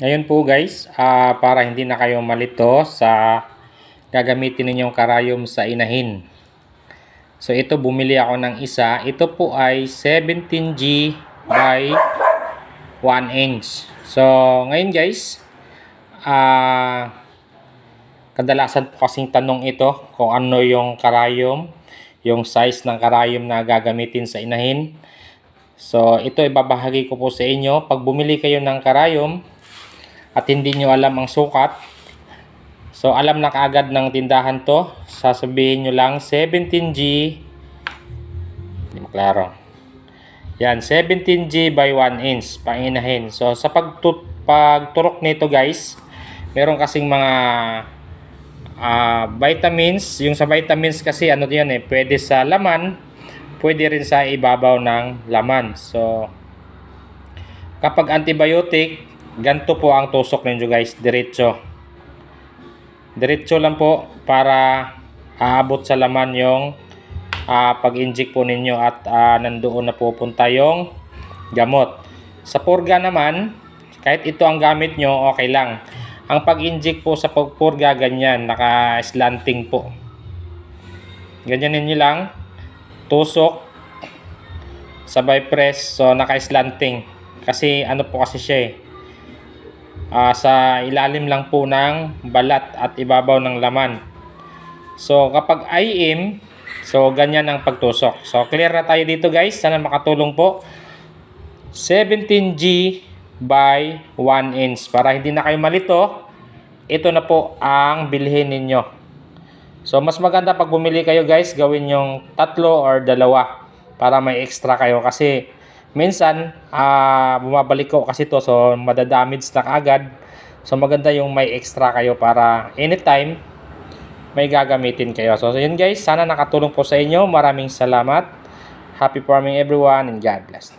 Ngayon po guys, ah, para hindi na kayo malito sa gagamitin ninyong karayom sa inahin. So ito bumili ako ng isa. Ito po ay 17G by 1 inch. So ngayon guys, ah kadalasan po kasing tanong ito kung ano yung karayom, yung size ng karayom na gagamitin sa inahin. So ito ibabahagi ko po sa inyo. Pag bumili kayo ng karayom at hindi nyo alam ang sukat, so alam na kaagad ng tindahan to. Sasabihin nyo lang 17G. Hindi maklaro. Yan, 17G by 1 inch, panginahin. So sa pagtut pagturok nito guys, meron kasing mga ah, vitamins. Yung sa vitamins kasi ano yan eh, pwede sa laman, pwede rin sa ibabaw ng laman. So kapag antibiotic, ganito po ang tusok ninyo guys, diretso. Diretso lang po para aabot sa laman yung ah, pag-inject po ninyo at ah, nandoon na pupunta yung gamot. Sa purga naman, kahit ito ang gamit nyo, okay lang. Ang pag-inject po sa pagpurga, ganyan, naka-slanting po. Ganyan ninyo lang, tusok, sabay press, so naka-slanting. Kasi ano po kasi siya eh, ah, sa ilalim lang po ng balat at ibabaw ng laman. So kapag IM, so ganyan ang pagtusok. So clear na tayo dito guys, sana makatulong po. 17G by 1 inch. Para hindi na kayo malito, ito na po ang bilhin ninyo. So mas maganda pag bumili kayo guys, gawin yung tatlo or dalawa para may extra kayo kasi minsan ah bumabalik ko kasi to so madadamage na agad. So maganda yung may extra kayo para anytime may gagamitin kayo. So, so yun guys, sana nakatulong po sa inyo. Maraming salamat. Happy farming everyone and God bless.